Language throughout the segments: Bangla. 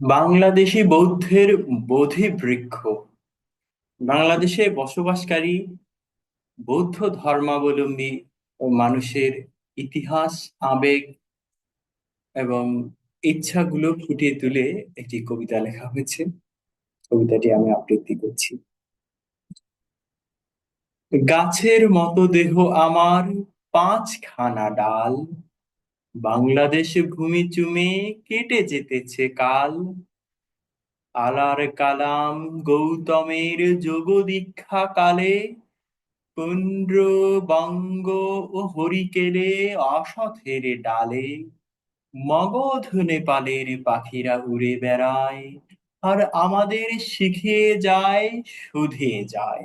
বাংলাদেশী বৌদ্ধের বোধি বৃক্ষ বাংলাদেশে বসবাসকারী বৌদ্ধ ধর্মাবলম্বী ও মানুষের ইতিহাস, আবেগ এবং ইচ্ছাগুলো ফুটিয়ে তুলে একটি কবিতা লেখা হয়েছে। কবিতাটি আমি আবৃত্তি করছি। গাছের মতো দেহ আমার, পাঁচখানা ডাল। বাংলাদেশ ভূমি চুমে কেটে যেতেছে কাল। আলার কালাম গৌতমের যোগ দীক্ষা কালে পুন্ড্র বঙ্গ ও হরিকেলে অসথের ডালে। মগধ নেপালের পাখিরা উড়ে বেড়ায়, আর আমাদের শিখে যায়, শুধে যায়।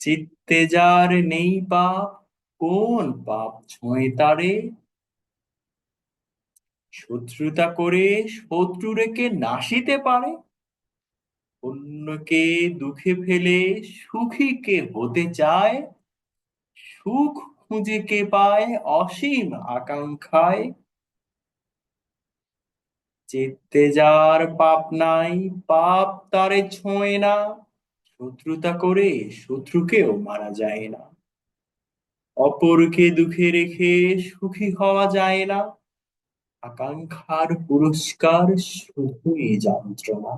চিত্তে যার নেই পাপ কোন পাপ ছোঁয় তারে? শত্রুতা করে শত্রুরেকে নাশিতে পারে? অন্যকে দুঃখে ফেলে সুখী কে হতে চায়? সুখ খুঁজে কে পায় অসীম আকাঙ্ক্ষায়? চিত্তে যার পাপ নাই, পাপ তারে ছোঁয় না। শত্রুতা করে শত্রুকেও মারা যায় না। অপরকে দুঃখে রেখে সুখী হওয়া যায় না। আকাঙ্ক্ষার পুরস্কার শুধুই যন্ত্রণা।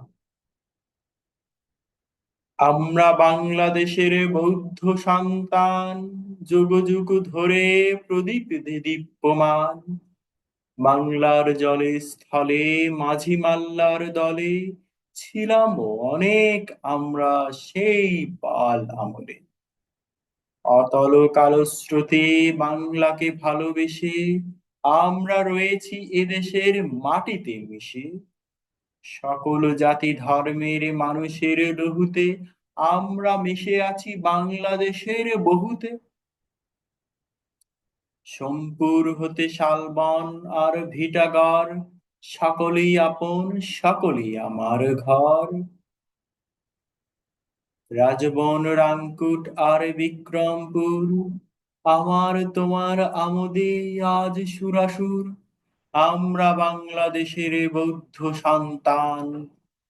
আমরা বাংলাদেশের বৌদ্ধ সন্তান, যুগ যুগ ধরে প্রদীপ দীপ্যমান। বাংলার জলে স্থলে, মাঝি মাল্লার দলে ছিলাম অনেক, আমরা সেই পাল আমলে। অতল কালো স্রোতে বাংলাকে ভালোবেসে আমরা রয়েছি এদেশের মাটিতে মিশে। সকল জাতি ধর্মের মানুষের লহুতে আমরা মিশে আছি বাংলাদেশের বহুতে। সোমপুর হতে শালবন আর ভিটাগর সকলেই আপন, সকলেই আমার ঘর। রাজবন রামকুট আর বিক্রমপুর, আমার তোমার আমোদে আজ সুরাসুর। আমরা বাংলাদেশের বৌদ্ধ সন্তান,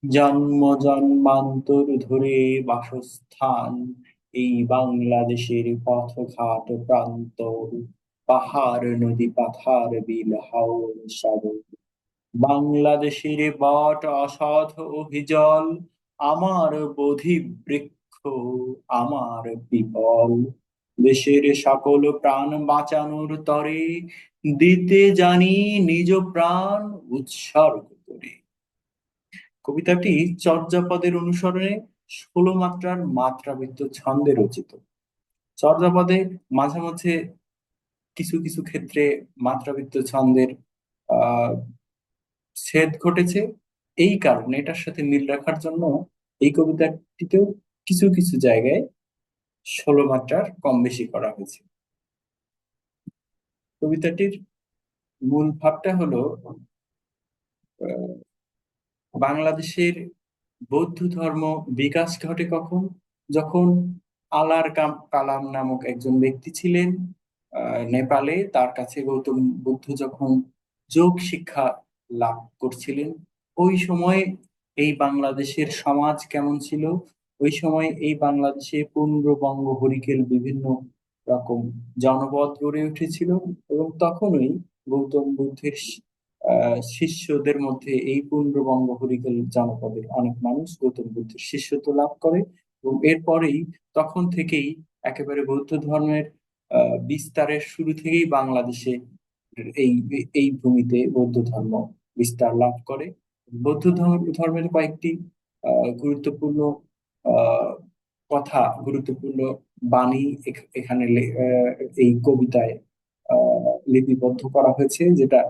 জন্ম জন্মান্তর ধরে বাসস্থান। এই বাংলাদেশের পথঘাট প্রান্ত পাহাড়, নদী, পাথার, বিল, হাওর, সাগর। বাংলাদেশের বট অসধ অভিজল আমার বোধি বৃক্ষ, আমার পিপল দেশের সকল প্রাণ বাঁচানোর তরে দিতে জানি নিজ প্রাণ উৎসর্গ করে। কবিতাটি চর্যাপদের অনুসরণে ষোলো মাত্রার মাত্রাবৃত্ত ছন্দে রচিত। চর্যাপদে মাঝে মাঝে কিছু কিছু ক্ষেত্রে মাত্রাবৃত্ত ছন্দের, আহ, ছেদ ঘটেছে। এই কারণে এটার সাথে মিল রাখার জন্য এই কবিতাটিতেও কিছু কিছু জায়গায় ষোলো মাত্রার কম বেশি করা হয়েছে। কবিতাটির মূল ভাবটা হলো বাংলাদেশের বৌদ্ধ ধর্ম বিকাশ ঘটে কখন? যখন আলার কালাম নামক একজন ব্যক্তি ছিলেন নেপালে, তার কাছে গৌতম বুদ্ধ যখন যোগ শিক্ষা লাভ করছিলেন ওই সময় এই বাংলাদেশের সমাজ কেমন ছিল? ওই সময় এই বাংলাদেশে পূর্ণবঙ্গ হরিকেল বিভিন্ন রকম জনপদ গড়ে উঠেছিল এবং তখনই গৌতম বুদ্ধের শিষ্যদের মধ্যে এই পূর্ণবঙ্গ হরিকেল জনপদের অনেক মানুষ গৌতম বুদ্ধের শিষ্যত্ব লাভ করে এবং এরপরেই তখন থেকেই একেবারে বৌদ্ধ ধর্মের বিস্তারের শুরু থেকেই বাংলাদেশে এই এই ভূমিতে বৌদ্ধ ধর্ম বিস্তার লাভ করে। বৌদ্ধ ধর্মের কয়েকটি গুরুত্বপূর্ণ কথা, গুরুত্বপূর্ণ বাণী এখানে এই কবিতায় লিপিবদ্ধ করা হয়েছে, যেটা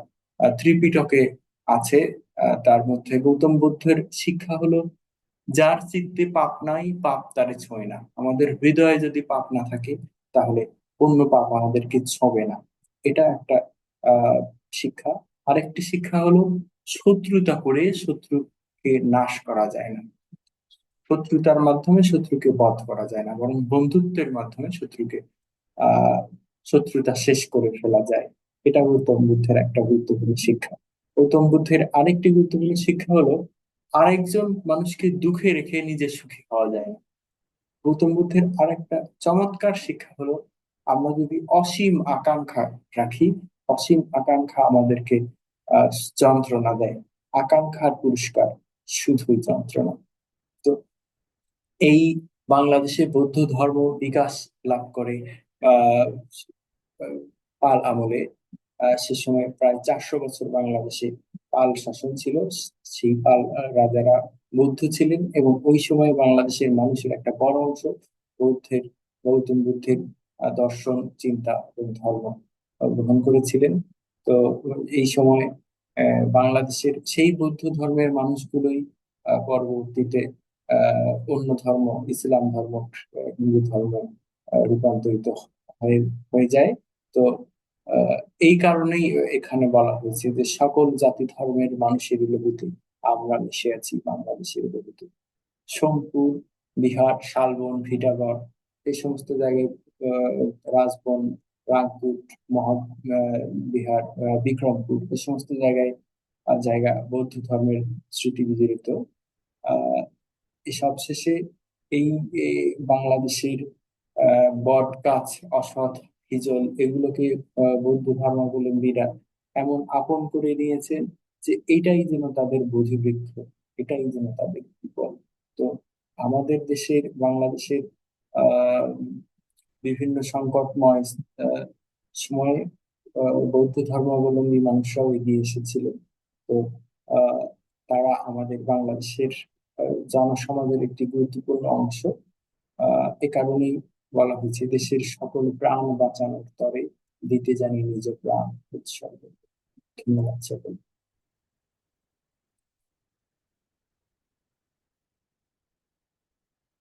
ত্রিপিটকে আছে তার মধ্যে গৌতম বুদ্ধের শিক্ষা হলো, যার চিত্তে পাপ নাই, পাপ তারে ছোঁয় না। আমাদের হৃদয়ে যদি পাপ না থাকে, তাহলে অন্য পাপ আমাদেরকে ছবে না। এটা একটা শিক্ষা। আরেকটি শিক্ষা হলো শত্রুতা করে শত্রুকে নাশ করা যায় না। শত্রুতার মাধ্যমে শত্রুকে বধ করা যায় না, বরং বন্ধুত্বের মাধ্যমে শত্রুকে আহ শত্রুতা শেষ করে ফেলা যায়। এটা গৌতম বুদ্ধের একটা গুরুত্বপূর্ণ শিক্ষা। গৌতম বুদ্ধের আরেকটি গুরুত্বপূর্ণ শিক্ষা হলো, আরেকজন মানুষকে দুঃখে রেখে নিজে সুখী হওয়া যায় না। গৌতম বুদ্ধের আরেকটা চমৎকার শিক্ষা হলো, আমরা যদি অসীম আকাঙ্ক্ষা রাখি, অসীম আকাঙ্ক্ষা আমাদেরকে যন্ত্রণা দেয়। আকাঙ্ক্ষার পুরস্কার শুধুই যন্ত্রণা। তো এই বাংলাদেশে বৌদ্ধ ধর্ম বিকাশ লাভ করে পাল আমলে সে সময় প্রায় চারশো বছর বাংলাদেশে পাল শাসন ছিল। সেই পাল রাজারা বৌদ্ধ ছিলেন এবং ওই সময় বাংলাদেশের মানুষের একটা বড় অংশ বৌদ্ধের, গৌতম বুদ্ধের দর্শন, চিন্তা এবং ধর্ম গ্রহণ করেছিলেন। তো এই সময় বাংলাদেশের সেই বৌদ্ধ ধর্মের মানুষগুলোই পরবর্তীতে অন্য ধর্ম, ইসলাম ধর্ম হিন্দু ধর্ম রূপান্তরিত হয়ে যায়। তো এই কারণেই এখানে বলা হয়েছে যে সকল জাতি ধর্মের মানুষের লোকেতে আমরা মিশে আছি, বাংলাদেশের লোকেতে সোমপুর, বিহার, শালবন, ভিটাগড়, এই সমস্ত জায়গায় রাজবন রাংপুর মহা বিহার বিক্রমপুর এই সমস্ত জায়গায় জায়গা বৌদ্ধ ধর্মের স্মৃতি বিজড়িত। আহ, এসব শেষে এই বাংলাদেশের বট, গাছ, অসৎ, হিজল এগুলোকে বৌদ্ধ ধর্মাবলম্বীরা এমন আপন করে নিয়েছেন যে এটাই যেন তাদের বোধিবৃক্ষ, এটাই যেন তাদের বিপদ তো আমাদের দেশের, বাংলাদেশের, আহ বিভিন্ন সংকটময় সময়ে বৌদ্ধ ধর্মাবলম্বী মানুষরাও এগিয়ে এসেছিলেন তো তারা আমাদের বাংলাদেশের জনসমাজের একটি গুরুত্বপূর্ণ অংশ। এ কারণেই বলা হয়েছে দেশের সকল প্রাণ বাঁচানোর তরে দিতে জানি নিজ প্রাণ উৎসর্গ। ধন্যবাদ সকল